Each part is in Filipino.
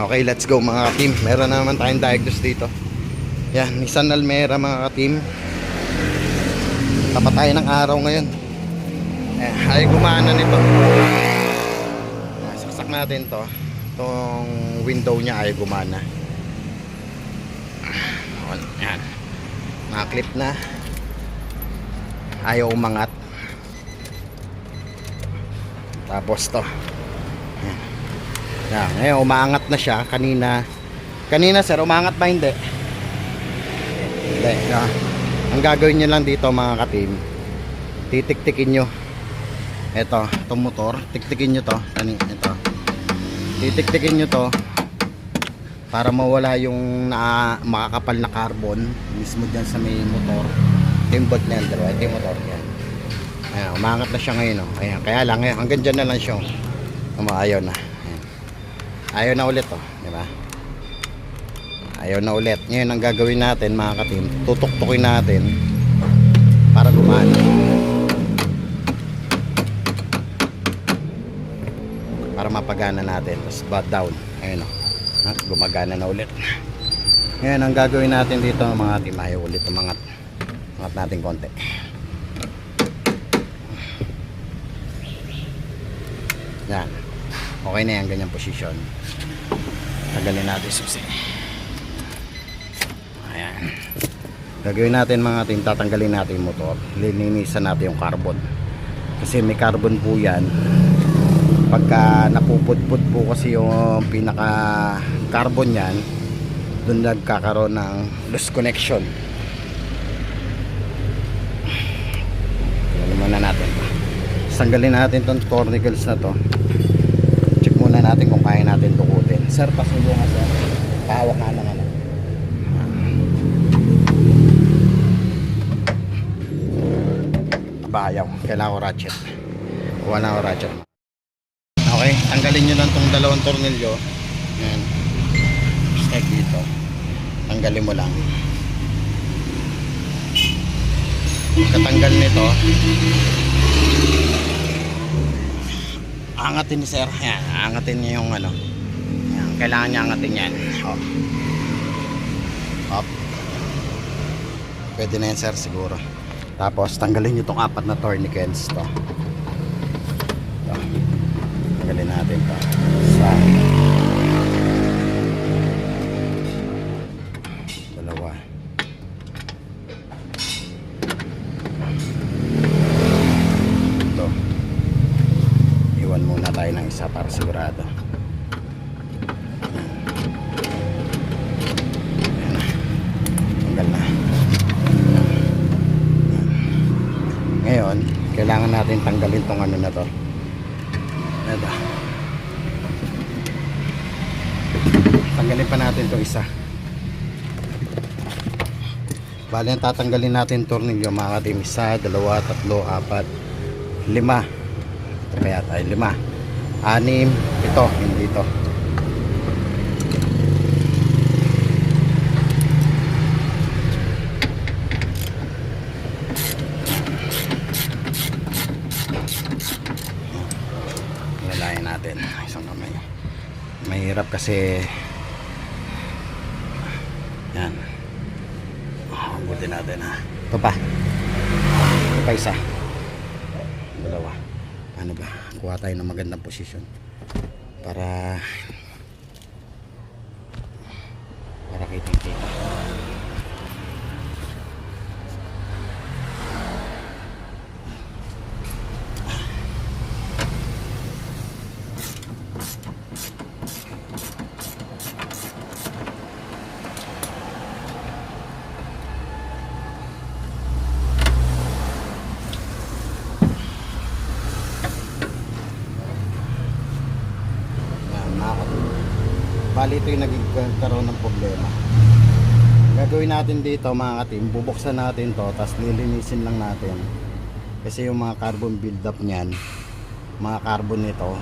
Okay, let's go mga ka-team. Meron na naman tayong diagnose dito. Yan, Nissan Almera mga ka-team. Tapat tayo ng araw ngayon. Eh, ay gumana nito. Saksak natin to. Itong window niya ay gumana. Yan. Nakaklip na. Ayaw umangat. Tapos to. Yan. Ngayon, umangat na siya. Kanina. Kanina sir, umangat ba hindi? Hindi. Yan. Ang gagawin nyo lang dito mga ka-team. Titiktikin nyo. Ito, itong motor. Tiktikin nyo to. Kani, ito. Titiktikin nyo to. Para mawala yung na, makakapal na carbon. Mismo dyan sa may motor. Bolt na yan. Dalawa. Ito yung motor yan. Ayan, umangat na siya ngayon. Oh. Ayan, kaya lang, eh, hanggang dyan na lang siya. Oh. Ayaw na. Ayaw na ulit. Oh. Di ba? Ayaw na ulit. Ngayon, ang gagawin natin, mga katim, tutuktukin natin para gumana. Para mapagana natin. Tapos bat down. Ayun oh. Ha, Gumagana na ulit. Ngayon, ang gagawin natin dito, mga katim, ayaw ulit umangat. Umangat natin konti. Yan. Okay na yan, ganyang posisyon. Tagalin natin susi. Ayan. Gagawin natin mga team, tatanggalin natin yung motor. Lilinisan natin yung carbon. Kasi may carbon po yan. Pagka napupudpud po kasi yung pinaka carbon yan, doon nagkakaroon ng loose connection. Tanggalin muna natin. Tanggalin natin tong tornicles na to. Check muna natin kung kaya natin tukutin. Sir, pasulo nga sir. Pahawak nga ng ano. Bayaw. Kailangan ko ratchet. Na ako ratchet. Okay, tanggalin nyo lang tong dalawang tornilyo. Yan. Step dito. Tanggalin mo lang. Katanggal nito. Angatin ni sir. Yan, angatin niya yung ano. Kailangan niya angatin yan. Oh. Up. Pwede na yan sir siguro. Tapos tanggalin niyo tong apat na tourniquets to. to. Tanggalin natin to. Sa dalawa. Ito. Iwan muna tayo ng isa para sigurado. Ayan na. Tanggal na. Ngayon, kailangan natin tanggalin tong ano na to. Ito. Tanggalin pa natin tong isa. Bali, ang tatanggalin natin tornilyo mga katim. Isa, dalawa, tatlo, apat, lima. Kaya tayo lima. Anim, ito, hindi ito. Lalayan natin kamay. Mahirap kasi yan. Oh, buti natin ha. Ito pa. Ito pa isa. Dalawa. Ano ba? Kuha tayo ng magandang posisyon. Para para kitang kita. Yan, nakakatulong. Bali ito yung nagkaroon ng problema. Gagawin natin dito mga katim, bubuksan natin to, tapos nilinisin lang natin. Kasi yung mga carbon buildup niyan, mga carbon nito,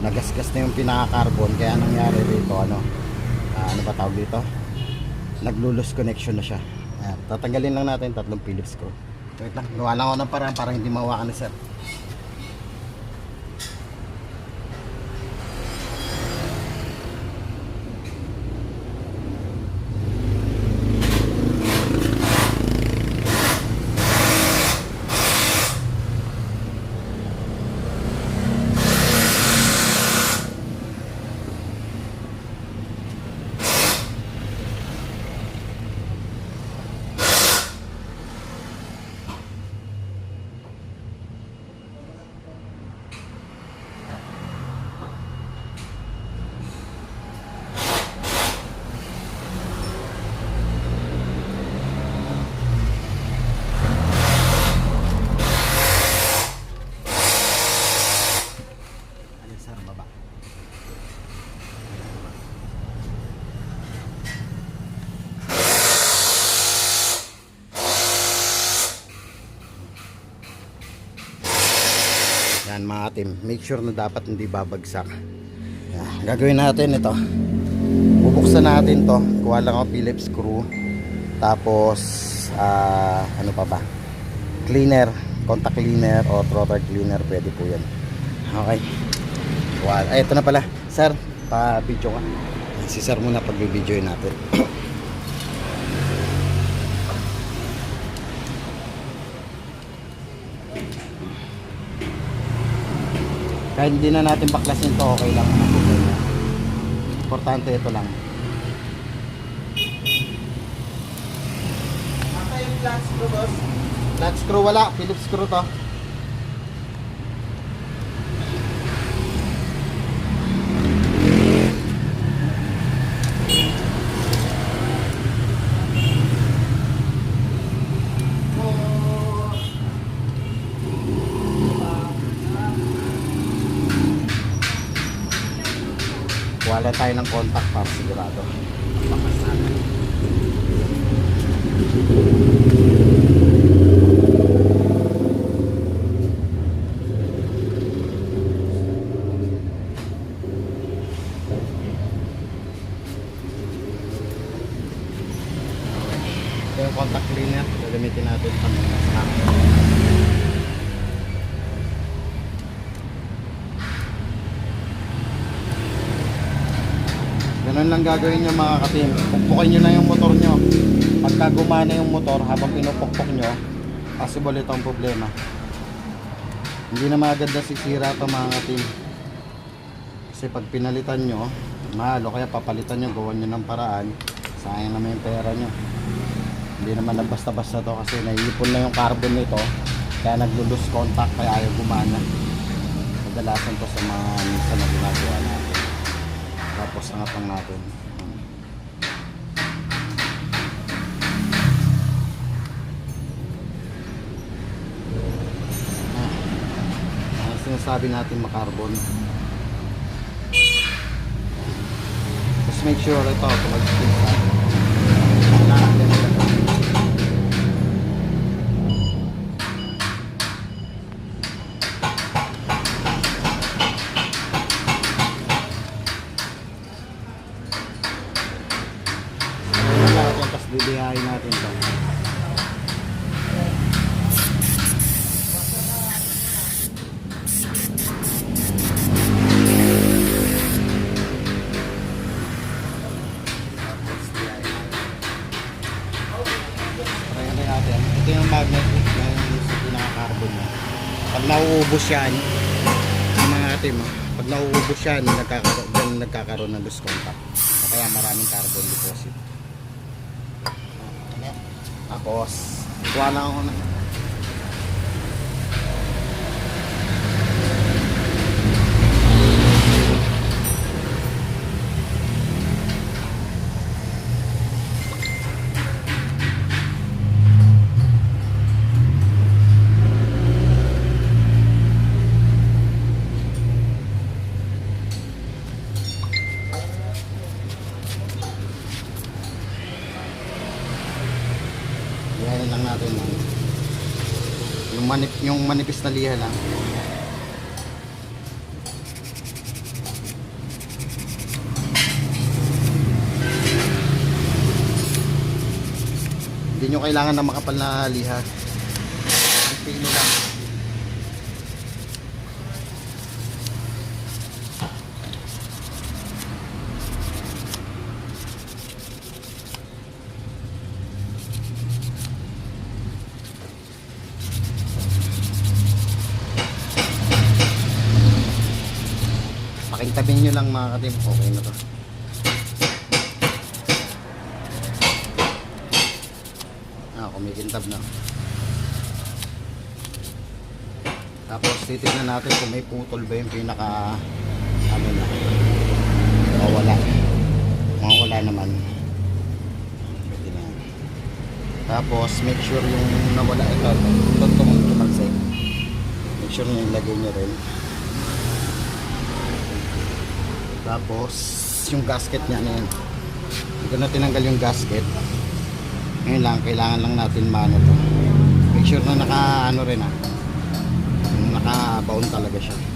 nagasgas na yung pinaka-carbon, kaya anong nangyari dito, ano, ah, ano ba tawag dito? Naglulus connection na siya. Ayan, tatanggalin lang natin tatlong Phillips screw. Wait lang, gawa lang ako ng parang para hindi mawakan ni sir. Sir, baba. Team, make sure na dapat hindi babagsak. Yan, gagawin natin ito. Bubuksan natin to. Kuha lang ako Phillips screw. Tapos, ah, ano pa ba? Cleaner, contact cleaner o throttle cleaner, pwede po yan. Okay. Well, ay, ito na pala. Sir, pa-video ka. Si sir muna pag-videoin natin. Kahit hindi na natin baklasin to, okay lang. Importante ito lang. Flat screw, boss? Flat screw wala, Phillips screw to. Wala tayo ng contact para sigurado. Bakas natin. Ito yung contact cleaner. Gagamitin natin pang sa hangin. Ganun lang gagawin nyo mga katim. Pukpukin nyo lang yung motor nyo. Pagka gumana yung motor habang pinupukpok nyo, possible itong problema. Hindi na magad na sisira ito mga katim. Kasi pag pinalitan nyo, mahal o kaya papalitan nyo, gawan nyo ng paraan, sayang naman yung pera nyo. Hindi naman na basta-basta to kasi naiipon na yung carbon nito, kaya naglo-lose contact, kaya ayaw gumana. Kadalasan to sa mga minsan na ginagawa natin. Tapos angat natin. Ah. Ang sinasabi natin makarbon. Just make sure ito Kailangan Yan yung sa pinaka-carbon niya. Pag nauubos yan, mga atin mo, pag nauubos yan, nagkakaroon, dyan nagkakaroon ng loose contact. O kaya maraming carbon deposit. Tapos, kuha lang ako na. Manipis na liha lang. Hindi nyo kailangan ng makapal na liha. Ang pino lang. Pakintabin nyo lang mga katim. Okay na to. Ah, kumikintab na. Tapos titignan natin kung may putol ba yung pinaka ano na. O wala. Wala naman. Pwede na. Tapos make sure yung nawala ito. Ito tumalsik. Make sure nyo ilagay nyo rin. Tapos, yung gasket niya na yan. Dito na tinanggal yung gasket. Ngayon lang, kailangan lang natin maano to. Make sure na naka ano rin ah. Naka bound talaga siya.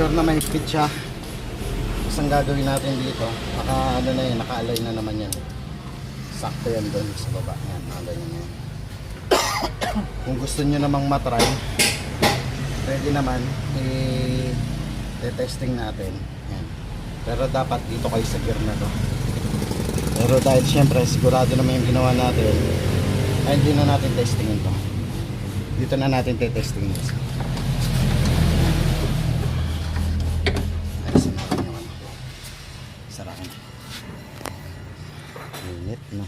Sure na may fit siya. Tapos gagawin natin dito, naka ano na yan, naka-align na naman yan. Sakto yan doon sa baba. Yan, naka-align na yan. Kung gusto nyo namang matry, pwede naman i-testing natin. Yan. Pero dapat dito kayo sa gear na to. Pero dahil syempre sigurado naman yung ginawa natin, ay hindi na natin testingin to. Dito na natin te-testingin. Init, no?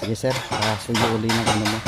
Sige sir, uh, suyo uli ng ano mo.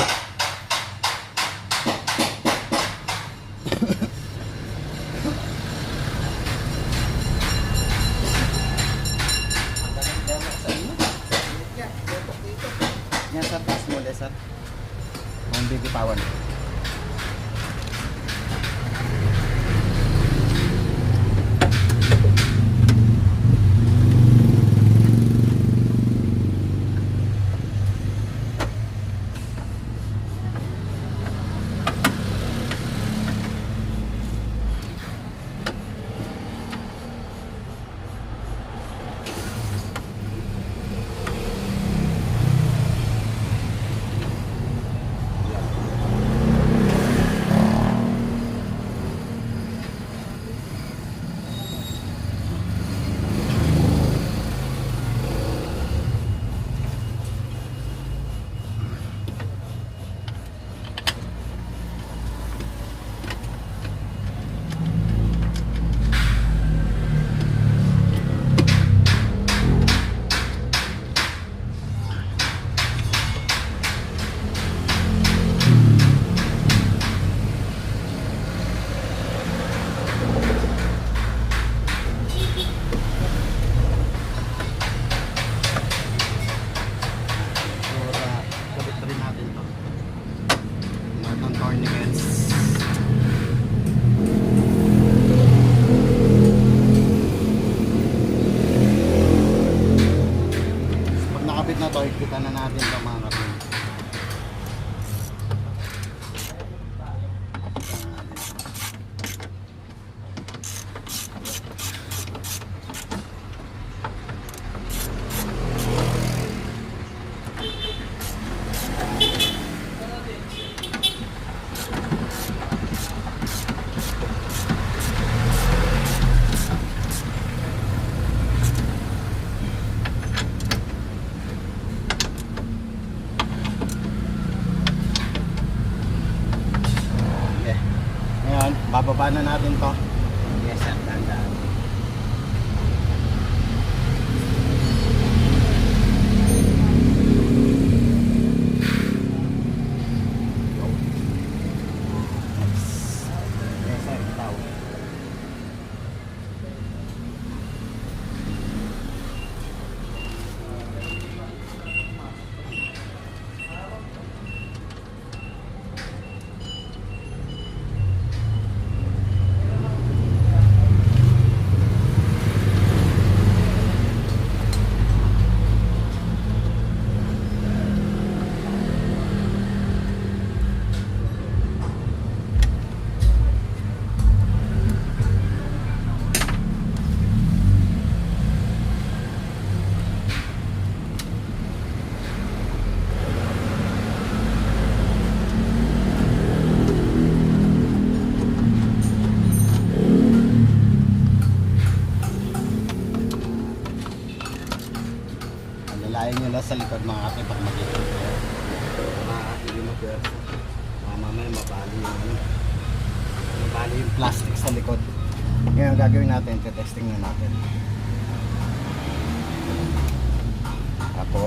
Bababa na natin to.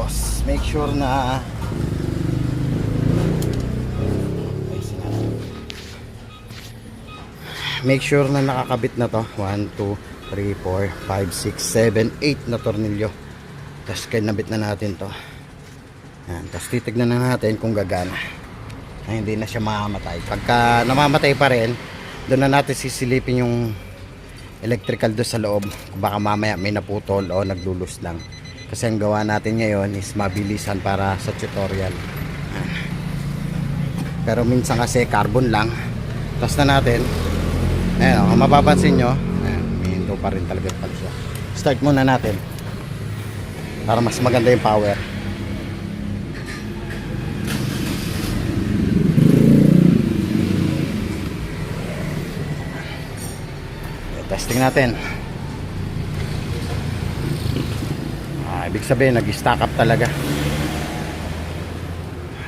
Tapos, make sure na. Make sure na nakakabit na to. 1, 2, 3, 4, 5, 6, 7, 8 na tornilyo. Tapos kinabit na natin to. Yan. Tapos titignan na natin kung gagana. Ay, hindi na siya mamamatay. Pagka namamatay pa rin, doon na natin sisilipin yung electrical doon sa loob. Baka mamaya may naputol o naglulus lang. Kasi ang gawa natin ngayon is mabilisan para sa tutorial. Pero minsan kasi carbon lang. Tapos na natin. Ayan, kung mapapansin nyo, ayan, may pa rin talaga pala siya. Start muna natin. Para mas maganda yung power. Testing natin. Ah, ibig sabihin, nag-stack up talaga.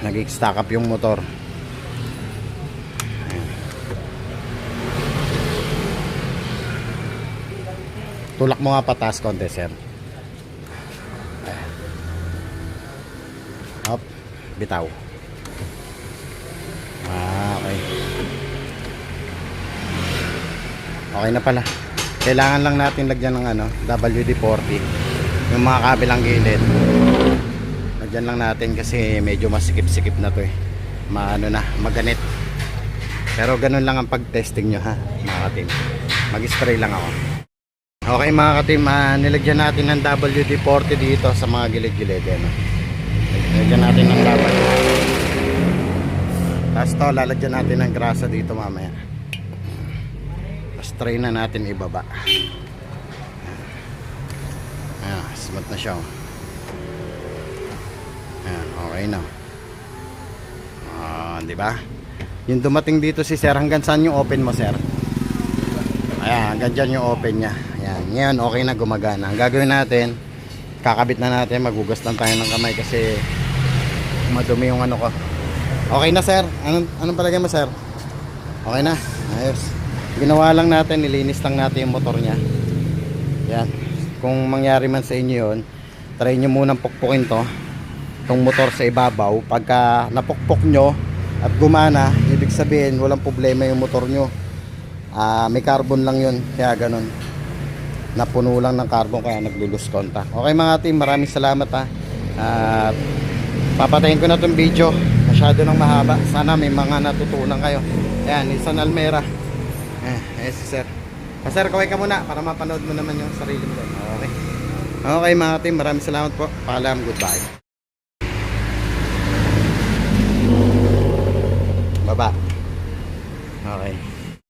Nag-stack up yung motor. Tulak mo nga pataas konti, sir. Ayan. Hop, bitaw. Ah, okay. Okay na pala. Kailangan lang natin lagyan ng ano, WD-40. Yung mga kabilang gilid. Lagyan lang natin kasi medyo masikip-sikip na to eh. Maano na, maganit. Pero ganun lang ang pag-testing nyo ha, mga katim. Mag-spray lang ako. Okay mga katim, ah, nilagyan natin ng WD-40 dito sa mga gilid-gilid. Ano. Nilagyan natin ng WD. Tapos to, lalagyan natin ng grasa dito mamaya. Tapos try na natin ibaba. Smooth na siya. oh. Ayan, okay na. Ah, di ba? Yung dumating dito si Sir, hanggang saan yung open mo, Sir? Ayan, hanggang dyan yung open niya. Ayan, ngayon okay na gumagana. Ang gagawin natin, kakabit na natin, magugas lang tayo ng kamay kasi madumi yung ano ko. Okay na sir, anong, anong palagay mo sir? Okay na, ayos. Ginawa lang natin, nilinis lang natin yung motor niya. Yan, kung mangyari man sa inyo yun, try nyo munang pukpukin to, itong motor sa ibabaw. Pagka napukpok nyo at gumana, ibig sabihin walang problema yung motor nyo. Ah, may carbon lang yun, kaya ganun. Napuno lang ng carbon kaya naglulus contact. Okay mga team, maraming salamat ha. At papatayin ko na tong video. Masyado nang mahaba. Sana may mga natutunan kayo. Ayan, Nissan Almera. Eh, eh si sir. Ah, sir, kaway ka muna para mapanood mo naman yung sarili mo. Okay mga team, maraming salamat po. Paalam, goodbye.